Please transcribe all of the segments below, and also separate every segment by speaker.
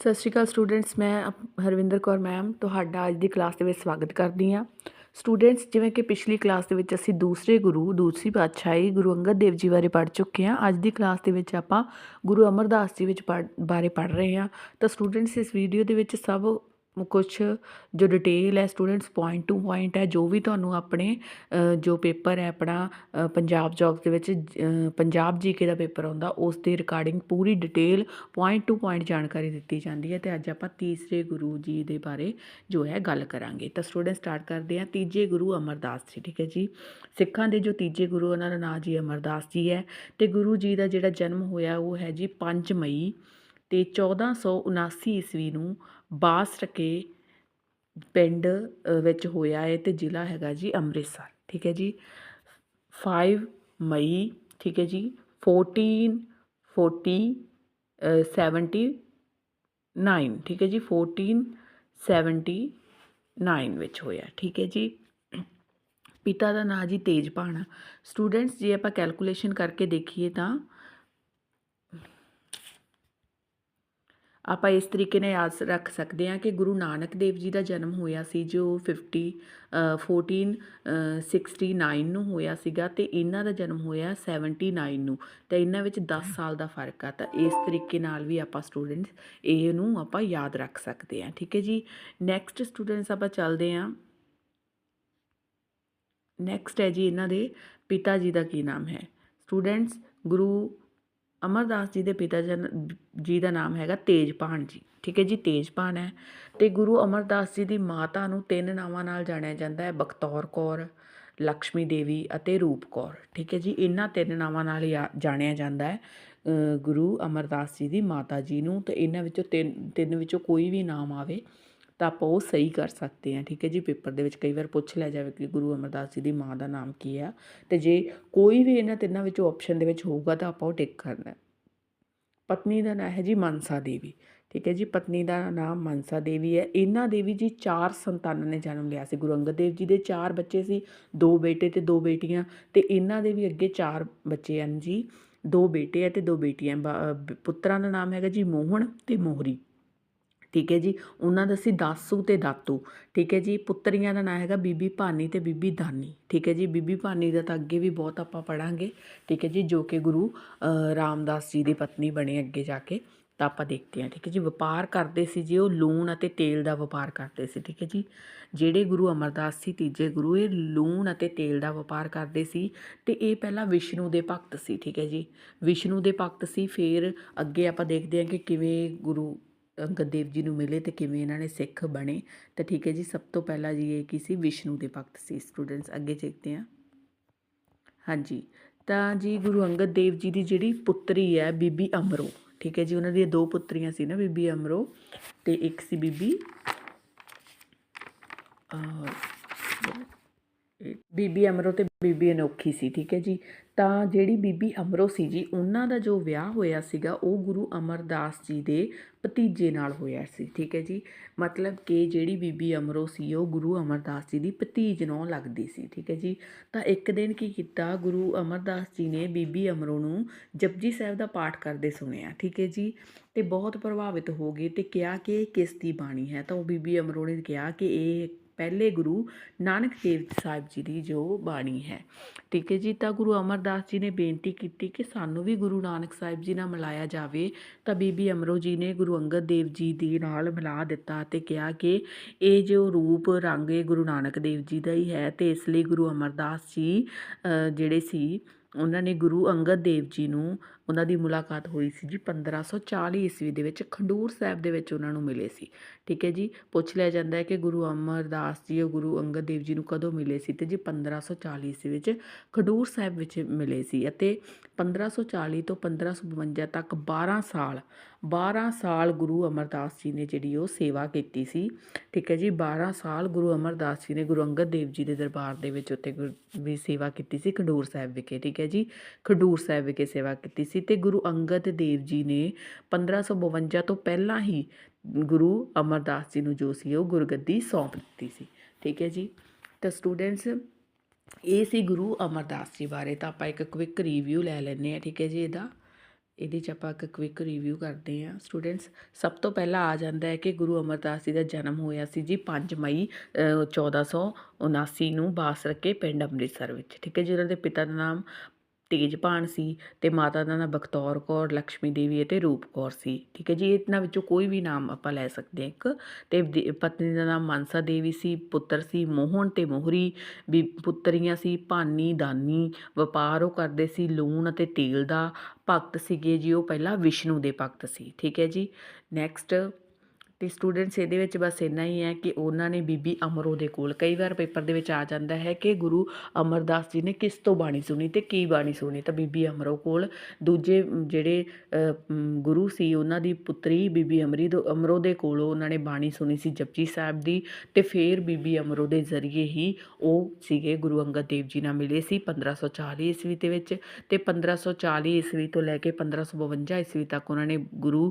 Speaker 1: ਸਤਿ ਸ਼੍ਰੀ ਅਕਾਲ ਸਟੂਡੈਂਟਸ, ਮੈਂ ਹਰਵਿੰਦਰ ਕੌਰ ਮੈਮ, ਤੁਹਾਡਾ ਅੱਜ ਦੀ ਕਲਾਸ ਦੇ ਵਿੱਚ ਸਵਾਗਤ ਕਰਦੀ ਹਾਂ। ਸਟੂਡੈਂਟਸ, ਜਿਵੇਂ ਕਿ ਪਿਛਲੀ ਕਲਾਸ ਦੇ ਵਿੱਚ ਅਸੀਂ ਦੂਸਰੇ ਗੁਰੂ, ਦੂਸਰੀ ਪਾਤਸ਼ਾਹੀ ਗੁਰੂ ਅੰਗਦ ਦੇਵ ਜੀ ਬਾਰੇ ਪੜ੍ਹ ਚੁੱਕੇ ਹਾਂ। ਅੱਜ ਦੀ ਕਲਾਸ ਦੇ ਵਿੱਚ ਆਪਾਂ ਗੁਰੂ ਅਮਰਦਾਸ ਜੀ ਵਿੱਚ ਪੜ੍ਹ, ਬਾਰੇ ਪੜ੍ਹ ਰਹੇ ਹਾਂ। ਤਾਂ ਸਟੂਡੈਂਟਸ, ਇਸ ਵੀਡੀਓ ਦੇ ਵਿੱਚ ਸਭ ਕੁਛ ਜੋ ਡਿਟੇਲ ਹੈ ਸਟੂਡੈਂਟਸ ਪੁਆਇੰਟ ਟੂ ਪੁਆਇੰਟ ਹੈ ਜੋ ਵੀ ਤੁਹਾਨੂੰ ਆਪਣੇ ਜੋ ਪੇਪਰ ਹੈ ਆਪਣਾ ਪੰਜਾਬ ਜੋਬਸ ਦੇ ਵਿੱਚ ਅ, ਪੰਜਾਬ ਜੀਕੇ ਦਾ ਪੇਪਰ ਆਉਂਦਾ ਉਸ ਦੇ ਰਿਗਾਰਡਿੰਗ ਪੂਰੀ ਡਿਟੇਲ ਪੁਆਇੰਟ ਟੂ ਪੁਆਇੰਟ ਜਾਣਕਾਰੀ ਦਿੱਤੀ ਜਾਂਦੀ ਹੈ ਤੇ ਅੱਜ ਆਪਾਂ ਤੀਸਰੇ ਗੁਰੂ ਜੀ ਦੇ ਬਾਰੇ ਜੋ ਹੈ ਗੱਲ ਕਰਾਂਗੇ। ਤਾਂ ਸਟੂਡੈਂਟ ਸਟਾਰਟ ਕਰਦੇ ਹਾਂ ਤੀਜੇ ਗੁਰੂ ਅਮਰਦਾਸ ਜੀ ਠੀਕ ਹੈ ਜੀ? ਸਿੱਖਾਂ ਦੇ ਜੋ ਤੀਜੇ ਗੁਰੂ ਉਹਨਾਂ ਦਾ ਨਾਮ ਜੀ ਅਮਰਦਾਸ ਜੀ ਹੈ ਤੇ ਗੁਰੂ ਜੀ ਦਾ ਜਿਹੜਾ ਜਨਮ ਹੋਇਆ ਉਹ ਹੈ ਜੀ 5 ਮਈ ਤੇ 1479 ਈਸਵੀ ਨੂੰ ਬਾਸਰਕੇ ਪਿੰਡ ਵਿੱਚ ਹੋਇਆ ਹੈ ਅਤੇ ਜ਼ਿਲ੍ਹਾ ਹੈਗਾ ਜੀ ਅੰਮ੍ਰਿਤਸਰ, ਠੀਕ ਹੈ ਜੀ। ਫਾਈਵ ਮਈ, ਠੀਕ ਹੈ ਜੀ। 1440 79 ਠੀਕ ਹੈ ਜੀ। 1479 ਵਿੱਚ ਹੋਇਆ, ਠੀਕ ਹੈ ਜੀ। ਪਿਤਾ ਦਾ ਨਾਂ ਜੀ ਤੇਜਪਾਣ ਸਟੂਡੈਂਟਸ ਜੇ ਆਪਾਂ ਕੈਲਕੂਲੇਸ਼ਨ ਕਰਕੇ ਦੇਖੀਏ ਤਾਂ ਆਪਾਂ ਇਸ ਤਰੀਕੇ ਨਾਲ ਯਾਦ ਰੱਖ ਸਕਦੇ ਹਾਂ ਕਿ ਗੁਰੂ ਨਾਨਕ ਦੇਵ ਜੀ ਦਾ ਜਨਮ ਹੋਇਆ ਸੀ ਜੋ 50 ਅ, 14 ਅ, 69 ਨੂੰ ਹੋਇਆ ਸੀਗਾ ਤੇ ਇਹਨਾਂ ਦਾ ਜਨਮ ਹੋਇਆ 79 ਨੂੰ। ਤੇ ਇਹਨਾਂ ਵਿੱਚ 10 ਸਾਲ ਦਾ ਫ਼ਰਕ ਆ ਤਾਂ ਇਸ ਤਰੀਕੇ ਨਾਲ ਵੀ ਆਪਾਂ ਸਟੂਡੈਂਟਸ ਇਹ ਨੂੰ ਆਪਾਂ ਯਾਦ ਰੱਖ ਸਕਦੇ ਹਾਂ। ਠੀਕ ਹੈ ਜੀ? ਨੈਕਸਟ ਸਟੂਡੈਂਟਸ ਆਪਾਂ ਚੱਲਦੇ ਹਾਂ। ਨੈਕਸਟ ਹੈ ਜੀ ਇਹਨਾਂ ਦੇ ਪਿਤਾ ਜੀ ਦਾ ਕੀ ਨਾਮ ਹੈ? ਸਟੂਡੈਂਟਸ ਗੁਰੂ ਅਮਰਦਾਸ ਜੀ ਦੇ ਪਿਤਾ ਜਨ, ਜੀ ਦਾ ਨਾਮ ਹੈਗਾ ਤੇਜਪਾਨ ਜੀ, ਠੀਕ ਹੈ ਜੀ, ਤੇਜਪਾਨ ਹੈ ਤੇ ਗੁਰੂ ਅਮਰਦਾਸ ਜੀ ਦੀ ਮਾਤਾ ਨੂੰ ਤਿੰਨ ਨਾਵਾਂ ਨਾਲ ਜਾਣਿਆ ਜਾਂਦਾ ਹੈ, ਬਖਤੌਰ ਕੌਰ ਲక్ష్ਮੀ ਦੇਵੀ ਅਤੇ ਰੂਪ ਕੌਰ, ਠੀਕ ਹੈ ਜੀ, ਇਹਨਾਂ ਤਿੰਨ ਨਾਵਾਂ ਨਾਲ ਯਾ- ਜਾਣਿਆ ਜਾਂਦਾ ਹੈ ਗੁਰੂ ਅਮਰਦਾਸ ਜੀ ਦੀ ਮਾਤਾ ਜੀ ਨੂੰ ਤੇ ਇਹਨਾਂ ਵਿੱਚੋਂ ਤਿੰਨ ਤਿੰਨ ਵਿੱਚੋਂ ਕੋਈ ਵੀ ਨਾਮ ਆਵੇ ਤਾਂ ਆਪਾਂ ਉਹ ਸਹੀ ਕਰ ਸਕਦੇ ਹਾਂ, ਠੀਕ ਹੈ ਜੀ? ਪੇਪਰ ਦੇ ਵਿੱਚ ਕਈ ਵਾਰ ਪੁੱਛ ਲਿਆ ਜਾਵੇ ਕਿ ਗੁਰੂ ਅਮਰਦਾਸ ਜੀ ਦੀ ਮਾਂ ਦਾ ਨਾਮ ਕੀ ਆ? ਤੇ ਜੇ ਕੋਈ ਵੀ ਇਹਨਾਂ ਤਿੰਨਾਂ ਵਿੱਚੋਂ ਆਪਸ਼ਨ ਦੇ ਵਿੱਚ ਹੋਊਗਾ ਤਾਂ ਆਪਾਂ ਉਹ ਟਿਕ ਕਰਨਾ ਪਤਨੀ ਦਾ ਨਾਮ ਹੈ ਜੀ ਮਨਸਾ ਦੇਵੀ, ਠੀਕ ਹੈ ਜੀ? ਪਤਨੀ ਦਾ ਨਾਮ ਮਨਸਾ ਦੇਵੀ ਹੈ। ਇਹਨਾਂ ਦੇ ਵੀ ਜੀ ਚਾਰ ਸੰਤਾਨਾਂ ਨੇ ਜਨਮ ਲਿਆ ਸੀ। ਗੁਰੂ ਅੰਗਦ ਦੇਵ ਜੀ ਦੇ ਚਾਰ ਬੱਚੇ ਸੀ, ਦੋ ਬੇਟੇ ਤੇ ਦੋ ਬੇਟੀਆਂ ਤੇ ਇਹਨਾਂ ਦੇ ਵੀ ਅੱਗੇ ਚਾਰ ਬੱਚੇ ਹਨ ਜੀ, ਦੋ ਬੇਟੇ ਹੈ ਤੇ ਦੋ ਬੇਟੀਆਂ। ਬ- ਪੁੱਤਰਾਂ ਦਾ ਨਾਮ ਹੈਗਾ ਜੀ ਮੋਹਨ ਤੇ ਮੋਹਰੀ। ਠੀਕ ਹੈ ਜੀ? ਉਹਨਾਂ ਦਾ ਸੀ ਦਾਸੂ ਤੇ ਦਾਤੂ, ਠੀਕ ਹੈ ਜੀ? ਪੁੱਤਰੀਆਂ ਦਾ ਨਾਂ ਹੈਗਾ ਬੀਬੀ ਭਾਨੀ ਤੇ ਬੀਬੀ ਦਾਨੀ, ਠੀਕ ਹੈ ਜੀ? ਬੀਬੀ ਭਾਨੀ ਦਾ ਤਾਂ ਅੱਗੇ ਵੀ ਬਹੁਤ ਆਪਾਂ ਪੜਾਂਗੇ ਠੀਕ ਹੈ ਜੀ? ਜੋ ਕਿ ਗੁਰੂ ਰਾਮਦਾਸ ਜੀ ਦੀ ਪਤਨੀ ਬਣੇ ਅੱਗੇ ਜਾ ਕੇ, ਤਾਂ ਆਪਾਂ ਦੇਖਦੇ ਹਾਂ, ਠੀਕ ਹੈ ਜੀ? ਵਪਾਰ ਕਰਦੇ ਸੀ ਜੀ ਉਹ, ਲੂਣ ਅਤੇ ਤੇਲ ਦਾ ਵਪਾਰ ਕਰਦੇ ਸੀ, ਠੀਕ ਹੈ ਜੀ? ਜਿਹੜੇ ਗੁਰੂ ਅਮਰਦਾਸ ਸੀ, ਤੀਜੇ ਗੁਰੂ, ਇਹ ਲੂਣ ਅਤੇ ਤੇਲ ਦਾ ਵਪਾਰ ਕਰਦੇ ਸੀ ਤੇ ਇਹ ਪਹਿਲਾਂ ਵਿਸ਼ਨੂੰ ਦੇ ਭਗਤ ਸੀ, ਠੀਕ ਹੈ ਜੀ? ਵਿਸ਼ਨੂੰ ਦੇ ਭਗਤ ਸੀ, ਫਿਰ ਅੱਗੇ ਆਪਾਂ ਦੇਖਦੇ ਹਾਂ ਕਿ ਕਿਵੇਂ ਗੁਰੂ ਅੰਗਦ ਦੇਵ ਜੀ ਨੂੰ ਮਿਲੇ ਤੇ ਕਿਵੇਂ ਇਹਨਾਂ ਨੇ ਸਿੱਖ ਬਣੇ। ਤਾਂ ਠੀਕ ਹੈ ਜੀ, ਸਭ ਤੋਂ ਪਹਿਲਾਂ ਜੀ ਇਹ ਕੀ ਸੀ? ਵਿਸ਼ਨੂੰ ਦੇ ਭਗਤ ਸੀ ਸਟੂਡੈਂਟਸ ਅੱਗੇ ਦੇਖਦੇ ਹਾਂ। ਹਾਂਜੀ, ਤਾਂ ਜੀ ਗੁਰੂ ਅੰਗਦ ਦੇਵ ਜੀ ਦੀ ਜਿਹੜੀ ਪੁੱਤਰੀ ਹੈ, ਬੀਬੀ ਅਮਰੋ। ਠੀਕ ਹੈ ਜੀ, ਉਹਨਾਂ ਦੀਆਂ ਦੋ ਪੁੱਤਰੀਆਂ ਸੀ ਨਾ, ਬੀਬੀ ਅਮਰੋ ਤੇ ਇੱਕ ਸੀ ਬੀਬੀ ਬੀਬੀ ਅਮਰੋ ਤੇ ਬੀਬੀ ਅਨੋਖੀ ਸੀ। ਠੀਕ ਹੈ ਜੀ ਤਾਂ ਜਿਹੜੀ ਬੀਬੀ ਅਮਰੋ ਸੀ ਜੀ, ਉਹਨਾਂ ਦਾ ਜੋ ਵਿਆਹ ਹੋਇਆ ਸੀਗਾ, ਉਹ ਗੁਰੂ ਅਮਰਦਾਸ ਜੀ ਦੇ ਭਤੀਜੇ ਨਾਲ ਹੋਇਆ ਸੀ, ਠੀਕ ਹੈ ਜੀ? ਮਤਲਬ ਕਿ ਜਿਹੜੀ ਬੀਬੀ ਅਮਰੋ ਸੀ, ਉਹ ਗੁਰੂ ਅਮਰਦਾਸ ਜੀ ਦੀ ਭਤੀਜ ਨੂੰ ਲੱਗਦੀ ਸੀ, ਠੀਕ ਹੈ ਜੀ? ਤਾਂ ਇੱਕ ਦਿਨ ਕੀ ਕੀਤਾ, ਗੁਰੂ ਅਮਰਦਾਸ ਜੀ ਨੇ ਬੀਬੀ ਅਮਰੋ ਨੂੰ ਜਪਜੀ ਸਾਹਿਬ ਦਾ ਪਾਠ ਕਰਦੇ ਸੁਣਿਆ, ਠੀਕ ਹੈ ਜੀ? ਤੇ ਬਹੁਤ ਪ੍ਰਭਾਵਿਤ ਹੋ ਗਏ ਤੇ ਕਿਹਾ ਕਿ ਇਹ ਕਿਸ ਦੀ ਬਾਣੀ ਹੈ, ਤਾਂ ਉਹ ਬੀਬੀ ਅਮਰੋ ਨੇ ਕਿਹਾ ਕਿ ਇਹ ਪਹਿਲੇ ਗੁਰੂ ਨਾਨਕ ਦੇਵ ਸਾਹਿਬ ਜੀ ਦੀ ਜੋ ਬਾਣੀ ਹੈ। ਠੀਕ ਹੈ ਜੀ, ਤਾਂ ਗੁਰੂ ਅਮਰਦਾਸ ਜੀ ਨੇ ਬੇਨਤੀ ਕੀਤੀ ਕਿ ਸਾਨੂੰ ਵੀ ਗੁਰੂ ਨਾਨਕ ਸਾਹਿਬ ਜੀ ਨਾਲ ਮਿਲਾਇਆ ਜਾਵੇ। ਤਾਂ ਬੀਬੀ ਅਮਰੋ ਜੀ ਨੇ ਗੁਰੂ ਅੰਗਦ ਦੇਵ ਜੀ ਦੇ ਨਾਲ ਮਿਲਾ ਦਿੱਤਾ ਤੇ ਕਿਹਾ ਕਿ ਇਹ ਜੋ ਰੂਪ, ਰੰਗ ਇਹ ਗੁਰੂ ਨਾਨਕ ਦੇਵ ਜੀ ਦਾ ਹੀ ਹੈ ਤੇ ਇਸ ਲਈ ਗੁਰੂ ਅਮਰਦਾਸ ਜੀ ਜਿਹੜੇ ਸੀ, ਉਹਨਾਂ ਨੇ ਗੁਰੂ ਅੰਗਦ ਦੇਵ ਜੀ ਨੂੰ ਉਹਨਾਂ ਦੀ ਮੁਲਾਕਾਤ ਹੋਈ ਸੀ ਜੀ 1540 ਈਸਵੀ ਦੇ ਵਿੱਚ, ਖੰਡੂਰ ਸਾਹਿਬ ਦੇ ਵਿੱਚ ਉਹਨਾਂ ਨੂੰ ਮਿਲੇ ਸੀ। ਠੀਕ ਹੈ ਜੀ, ਪੁੱਛ ਲਿਆ ਜਾਂਦਾ ਹੈ ਕਿ ਗੁਰੂ ਅਮਰਦਾਸ ਜੀ ਉਹ ਗੁਰੂ ਅੰਗਦ ਦੇਵ ਜੀ ਨੂੰ ਕਦੋਂ ਮਿਲੇ ਸੀ ਤੇ ਜੀ 1540 ਈਸਵੀ ਵਿੱਚ ਖਡੂਰ ਸਾਹਿਬ ਵਿੱਚ ਮਿਲੇ ਸੀ ਅਤੇ 1540 ਤੋਂ 1552 ਤੱਕ 12 ਸਾਲ 12 ਸਾਲ ਗੁਰੂ ਅਮਰਦਾਸ ਜੀ ਨੇ ਜਿਹੜੀ ਉਹ ਸੇਵਾ ਕੀਤੀ ਸੀ। ਠੀਕ ਹੈ ਜੀ 12 ਸਾਲ ਗੁਰੂ ਅਮਰਦਾਸ ਜੀ ਨੇ ਗੁਰੂ ਅੰਗਦ ਦੇਵ ਜੀ ਦੇ ਦਰਬਾਰ ਦੇ ਵਿੱਚ ਉੱਥੇ ਗੁਰ- ਵੀ ਸੇਵਾ ਕੀਤੀ ਸੀ ਖਡੂਰ ਸਾਹਿਬ ਵਿਖੇ। ਠੀਕ ਹੈ ਜੀ, ਖਡੂਰ ਸਾਹਿਬ ਵਿਖੇ ਸੇਵਾ ਕੀਤੀ ਸੀ ਤੇ ਗੁਰੂ ਅੰਗਦ ਦੇਵ ਜੀ ਨੇ 1552 ਤੋਂ ਪਹਿਲਾਂ ਹੀ ਗੁਰੂ ਅਮਰਦਾਸ ਜੀ ਨੂੰ ਜੋ ਸੀ ਉਹ ਗੁਰਗੱਦੀ ਸੌਂਪ ਦਿੱਤੀ ਸੀ। ਠੀਕ ਹੈ ਜੀ? ਤਾਂ ਸਟੂਡੈਂਟਸ ਇਹ ਸੀ ਗੁਰੂ ਅਮਰਦਾਸ ਜੀ ਬਾਰੇ ਤਾਂ ਆਪਾਂ ਇੱਕ ਕੁਇਕ ਰਿਵਿਊ ਲੈ ਲੈਂਦੇ ਆ ਠੀਕ ਹੈ ਜੀ ਇਹਦਾ? ਇਹਦੇ 'ਚ ਆਪਾਂ ਇੱਕ ਕੁਇਕ ਰਿਵਿਊ ਕਰਦੇ ਹਾਂ। ਸਟੂਡੈਂਟਸ ਸਭ ਤੋਂ ਪਹਿਲਾਂ ਆ ਜਾਂਦਾ ਹੈ ਕਿ ਗੁਰੂ ਅਮਰਦਾਸ ਜੀ ਦਾ ਜਨਮ ਹੋਇਆ ਸੀ ਜੀ 5 ਮਈ ਅ, 1479 ਨੂੰ ਬਾਸਰਕੇ ਪਿੰਡ ਅੰਮ੍ਰਿਤਸਰ ਵਿੱਚ। ਠੀਕ ਹੈ ਜੀ? ਉਹਨਾਂ ਦੇ ਪਿਤਾ ਦਾ ਨਾਮ ਤੇਜਭਾਨ ਸੀ ਅਤੇ ਮਾਤਾ ਦਾ ਨਾਂ ਬਖਤੌਰ ਕੌਰ, ਲਕਸ਼ਮੀ ਦੇਵੀ ਅਤੇ ਰੂਪ ਕੌਰ ਸੀ। ਠੀਕ ਹੈ ਜੀ, ਇਹਨਾਂ ਵਿੱਚੋਂ ਕੋਈ ਵੀ ਨਾਮ ਆਪਾਂ ਲੈ ਸਕਦੇ ਹਾਂ ਇੱਕ। ਅਤੇ ਦੇ- ਪਤਨੀ ਦਾ ਨਾਮ ਮਾਨਸਾ ਦੇਵੀ ਸੀ, ਪੁੱਤਰ ਸੀ ਮੋਹਨ ਅਤੇ ਮੋਹਰੀ। ਵੀ ਪੁੱਤਰੀਆਂ ਸੀ ਭਾਨੀ, ਦਾਨੀ। ਵਪਾਰ ਉਹ ਕਰਦੇ ਸੀ ਲੂਣ ਅਤੇ ਤੇਲ ਦਾ। ਭਗਤ ਸੀਗੇ ਜੀ, ਉਹ ਪਹਿਲਾਂ ਵਿਸ਼ਨੂੰ ਦੇ ਭਗਤ ਸੀ। ਠੀਕ ਹੈ ਜੀ ਨੈਕਸਟ ਤੇ ਸਟੂਡੈਂਟਸ ਇਹਦੇ ਵਿੱਚ ਬਸ ਇੰਨਾ ਹੀ ਹੈ ਕਿ ਉਹਨਾਂ ਨੇ ਬੀਬੀ ਅਮਰੋ ਦੇ ਕੋਲ ਕਈ ਵਾਰ ਪੇਪਰ ਦੇ ਵਿੱਚ ਆ ਜਾਂਦਾ ਹੈ ਕਿ ਗੁਰੂ ਅਮਰਦਾਸ ਜੀ ਨੇ ਕਿਸ ਤੋਂ ਬਾਣੀ ਸੁਣੀ ਤੇ ਕੀ ਬਾਣੀ ਸੁਣੀ, ਤਾਂ ਬੀਬੀ ਅਮਰੋ ਕੋਲ ਦੂਜੇ ਜਿਹੜੇ ਗੁਰੂ ਸੀ ਉਹਨਾਂ ਦੀ ਪੁੱਤਰੀ ਬੀਬੀ ਅਮਰੀ ਤੋਂ ਅਮਰੋ ਦੇ ਕੋਲੋਂ ਉਹਨਾਂ ਨੇ ਬਾਣੀ ਸੁਣੀ ਸੀ ਜਪਜੀ ਸਾਹਿਬ ਦੀ ਤੇ ਫਿਰ ਬੀਬੀ ਅਮਰੋ ਦੇ ਜ਼ਰੀਏ ਹੀ ਉਹ ਸੀਗੇ ਗੁਰੂ ਅੰਗਦ ਦੇਵ ਜੀ ਨਾਲ ਮਿਲੇ ਸੀ 1540 ਈਸਵੀ ਦੇ ਵਿੱਚ ਤੇ 1540 ਈਸਵੀ ਤੋਂ ਲੈ ਕੇ 1552 ਈਸਵੀ ਤੱਕ ਉਹਨਾਂ ਨੇ ਗੁਰੂ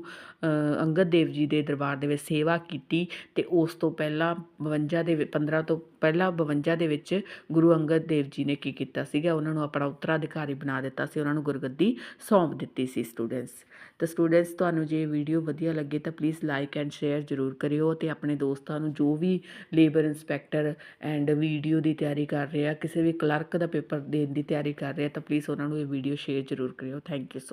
Speaker 1: ਅੰਗਦ ਦੇਵ ਜੀ ਦੇ ਦਰਬਾਰ ਦੇ ਵਿੱਚ ਸੇਵਾ ਕੀਤੀ ਅਤੇ ਉਸ ਤੋਂ ਪਹਿਲਾਂ 52 ਦੇ ਪੰਦਰਾਂ ਤੋਂ ਪਹਿਲਾਂ 52 ਦੇ ਵਿੱਚ ਗੁਰੂ ਅੰਗਦ ਦੇਵ ਜੀ ਨੇ ਕੀ ਕੀਤਾ ਸੀਗਾ? ਉਹਨਾਂ ਨੂੰ ਆਪਣਾ ਉੱਤਰਾਧਿਕਾਰੀ ਬਣਾ ਦਿੱਤਾ ਸੀ, ਉਹਨਾਂ ਨੂੰ ਗੁਰਗੱਦੀ ਸੌਂਪ ਦਿੱਤੀ ਸੀ ਸਟੂਡੈਂਟਸ ਤਾਂ ਸਟੂਡੈਂਟਸ ਤੁਹਾਨੂੰ ਜੇ ਵੀਡੀਓ ਵਧੀਆ ਲੱਗੇ ਤਾਂ ਪਲੀਜ਼ ਲਾਈਕ ਐਂਡ ਸ਼ੇਅਰ ਜ਼ਰੂਰ ਕਰਿਓ ਤੇ ਆਪਣੇ ਦੋਸਤਾਂ ਨੂੰ ਜੋ ਵੀ ਲੇਬਰ ਇੰਸਪੈਕਟਰ ਐਂਡ ਵੀਡੀਓ ਦੀ ਤਿਆਰੀ ਕਰ ਰਿਹਾ, ਕਿਸੇ ਵੀ ਕਲਰਕ ਦਾ ਪੇਪਰ ਦੇਣ ਦੀ ਤਿਆਰੀ ਕਰ ਰਿਹਾ ਤਾਂ ਪਲੀਜ਼ ਉਹਨਾਂ ਨੂੰ ਇਹ ਵੀਡੀਓ ਸ਼ੇਅਰ ਜ਼ਰੂਰ ਕਰਿਓ। Thank you so